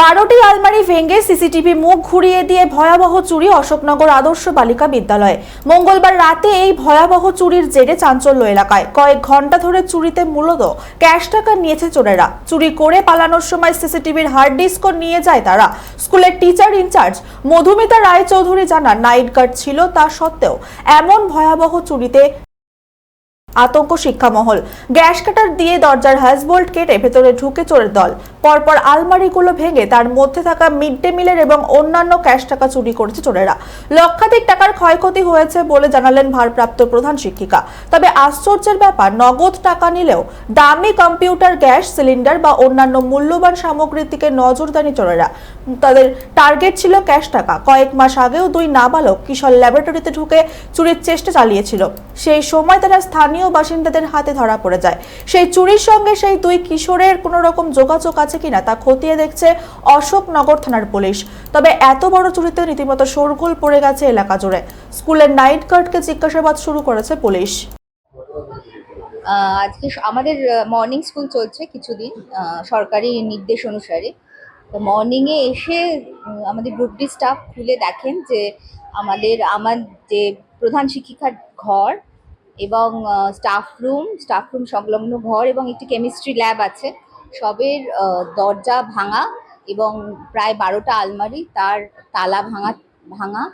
বারোটি আলমারি ভেঙে সিসিটিভি মুখ ঘুরিয়ে দিয়ে ভয়াবহ চুরি অশোকনগর আদর্শ বালিকা বিদ্যালয়ে। মঙ্গলবার রাতে এই ভয়াবহ চুরির জেরে চাঞ্চল্য এলাকায়। কয়েক ঘণ্টা ধরে চুরিতে মূলত ক্যাশ টাকা নিয়েছে চোরেরা। চুরি করে পালানোর সময় সিসিটিভির হার্ড ডিস্কও নিয়ে যায় তারা। স্কুলের teacher in charge Madhumita Roy Chowdhury জানান, নাইট গার্ড ছিল তা সত্ত্বেও এমন ভয়াবহ চুরিতে আতঙ্ক শিক্ষামহল। গ্যাস কাটার দিয়ে দরজার হ্যাজবোল্ট কেটে ভেতরে ঢুকে চোরের দল। পরপর আলমারিগুলো ভেঙে তার মধ্যে থাকা মিড ডে মিলের এবং অন্যান্য ক্যাশ টাকা চুরি করেছে চোরেরা। লক্ষাধিক টাকার ক্ষয়ক্ষতি হয়েছে বলে জানালেন ভারপ্রাপ্ত প্রধান শিক্ষিকা। তবে আশ্চর্যের ব্যাপার, নগদ টাকা নিলেও দামি কম্পিউটার, গ্যাস সিলিন্ডার বা অন্যান্য মূল্যবান সামগ্রীর দিকে নজরদারি চোরেরা। তাদের টার্গেট ছিল ক্যাশ টাকা। কয়েক মাস আগেও দুই নাবালক কিশোর ল্যাবরেটরিতে ঢুকে চুরির চেষ্টা চালিয়েছিল। সেই সময় তারা স্থানীয় বাসিন্দাদের হাতে ধরা পড়ে যায়। সেই চুরির সঙ্গে সেই দুই কিশোরের কোনো রকম যোগাযোগ আছে কিনা তা খতিয়ে দেখছে অশোকনগর থানার পুলিশ। তবে এত বড় চুরিতে রীতিমতো শোরগোল পড়ে গেছে এলাকা জুড়ে। স্কুলের নাইট গার্ডকে জিজ্ঞাসাবাদ শুরু করেছে পুলিশ। আজকে আমাদের মর্নিং স্কুল চলছে কিছুদিন সরকারি নির্দেশ অনুসারে। তো মর্নিংয়ে এসে আমাদের গ্রুপ ডি স্টাফ খুলে দেখেন যে আমাদের, আমার যে প্রধান শিক্ষিকার ঘর এবং স্টাফ রুম স্টাফ রুম সংলগ্ন ঘর এবং একটি কেমিস্ট্রি ল্যাব আছে। সবের দরজা ভাঙা এবং প্রায় বারোটা আলমারি তার তালা ভাঙা ভাঙা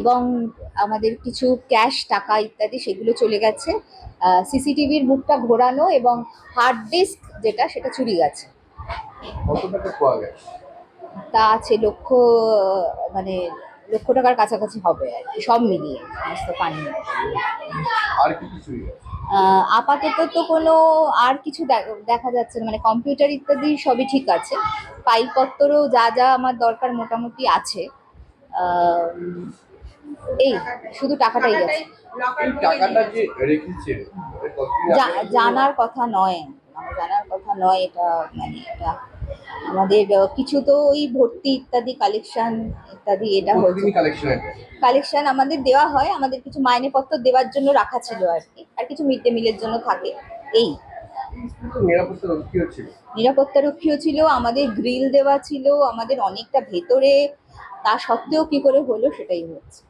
এবং আমাদের কিছু ক্যাশ টাকা ইত্যাদি সেগুলো চলে গেছে। সিসিটিভির মুখটা ঘোরানো এবং হার্ড ডিস্ক যেটা সেটা চুরি গেছে। তা আছে লক্ষ মানে লক্ষ টাকার কাছাকাছি হবে আর কি সব মিলিয়ে সমস্ত পানি। আর কি কিছু আপাতত তো কোনো আর কিছু দেখা যাচ্ছে না মানে কম্পিউটার ইত্যাদি সবই ঠিক আছে। ফাইলপত্রও যা যা আমার দরকার মোটামুটি আছে। আহ, এই শুধু টাকাটাই গেছে জানার কথা নয় আমার জানার কথা নয় এটা মানে এটা আমাদের কিছু তো ওই ভর্তি ইত্যাদি কালেকশন ইত্যাদি এটা কালেকশন আমাদের দেওয়া হয় আমাদের কিছু মাইনেপত্র দেওয়ার জন্য রাখা ছিল আর কি আর কিছু মিড ডে মিলের জন্য থাকে এই। নিরাপত্তা রক্ষীও ছিল আমাদের গ্রিল দেওয়া ছিল আমাদের অনেকটা ভেতরে তা সত্ত্বেও কি করে হলো সেটাই হচ্ছে।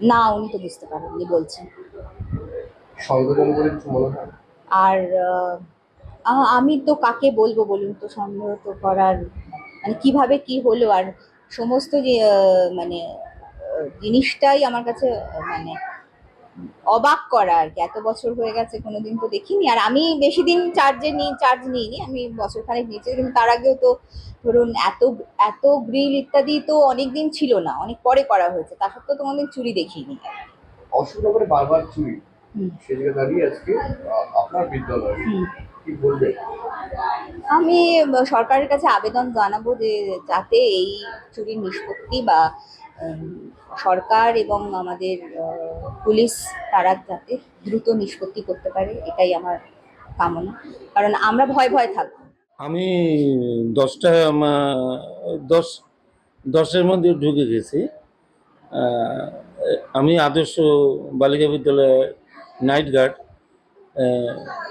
না উনি তো বুঝতে পারেননি বলছেন। আর আমি তো কাকে বলব বলুন তো সন্দেহ তো করার মানে কীভাবে কি হলো আর সমস্ত যে মানে জিনিসটাই আমার কাছে মানে অবাক করা আর কি। এত বছর হয়ে গেছে কোনোদিন তো দেখিনি। আর আমি বেশি দিন চার্জে নিই চার্জ নিইনি আমি বছর খানেক নিয়েছি। কিন্তু তার আগেও তো ধরুন এত এত গ্রিল ইত্যাদি তো অনেক দিন ছিল না অনেক পরে করা হয়েছে। তা সত্ত্বেও তো কোনোদিন চুরি দেখিনি। অশোকনগরে বারবার চুরি। হুম। সে জায়গায় দাঁড়িয়ে আজকে আপনার বিদ্যালয়। কি বলবেন আমি সরকারের কাছে আবেদন জানাব যে যাতে এই চুরির নিষ্পত্তি বা সরকার এবং আমাদের পুলিশ তারা যাতে দ্রুত নিষ্পত্তি করতে পারে এটাই আমার কামনা। কারণ আমরা ভয় ভয় থাকব। আমি দশটা দশ দশের মধ্যে ঢুকে গেছি। আমি আদর্শ বালিকা বিদ্যালয়ে নাইট গার্ড।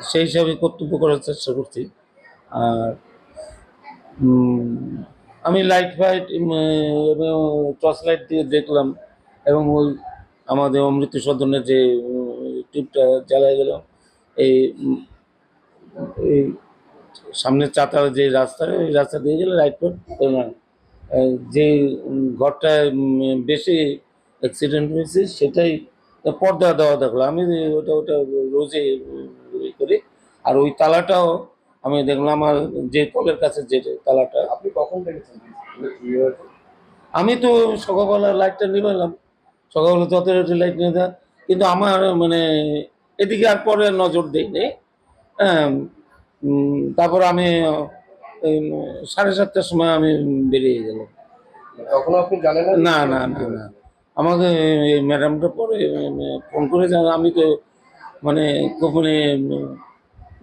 সেই হিসাবে কর্তব্য করার চেষ্টা করছি। আর আমি লাইট ফাইট টর্চ লাইট দিয়ে দেখলাম এবং ওই আমাদের অমৃত সদনের যে টিপটা জ্বালায় গেল এই এই সামনের চাতার যে রাস্তা ওই রাস্তা দিয়ে গেলে রাইট রোড যে উম, ঘরটা বেশি অ্যাক্সিডেন্ট হয়েছে সেটাই পর্দা দেওয়া দেখল। আমি ওটা ওটা রোজে ইয়ে করি। আর ওই তালাটাও আমি দেখলাম আমার যে কলের কাছে যে তালাটা। আপনি কখন দেখেছেন? আমি তো সকালবেলা লাইটটা নিবালাম সকালবেলা যত লাইট নিয়ে দেয় কিন্তু আমার মানে এদিকে আর পরে নজর দেয়নি হ্যাঁ তারপর আমি সাড়ে সাতটার সময় আমি বেরিয়ে গেলাম। তখন আপনি জানেন না না না না। আমাকে এই ম্যাডামটা পরে ফোন করে জানা আমি তো মানে মানে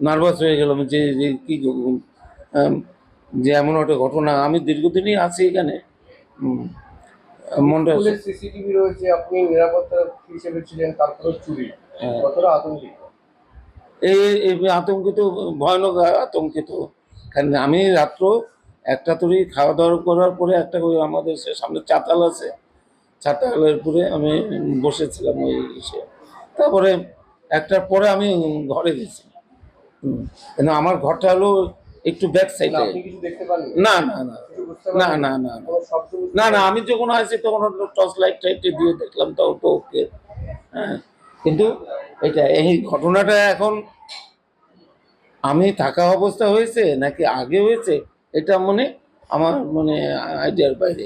নার্ভাস হয়ে গেলাম যে যে কী? যে এমন একটা ঘটনা। আমি দীর্ঘদিনই আছি এখানে। মনটা সিসিটিভি রয়েছে আপনি নিরাপত্তা হিসেবে ছিলেন তারপরে চুরি। হ্যাঁ। কতটা আতঙ্কিত? এই আতঙ্কিত ভয়ানক আতঙ্কিত। কারণ আমি রাত্র একটা তরি খাওয়া দাওয়া করার পরে একটা আমাদের সামনে চাতাল আছে। চাতালের পরে আমি বসেছিলাম ওই ইসে। তারপরে একটার পরে আমি ঘরে গেছি। কিন্তু আমার ঘরটা হলো একটু ব্যাক সাইডে না না না না। না না না না। আমি যখন আসি তখন টর্চ লাইট টাইটে দিয়ে দেখলাম তাও তো ওকে হ্যাঁ কিন্তু এটা এই ঘটনাটা এখন আমি থাকা অবস্থা হয়েছে নাকি আগে হয়েছে এটা মনে আমার মানে আইডিয়ার বাইরে।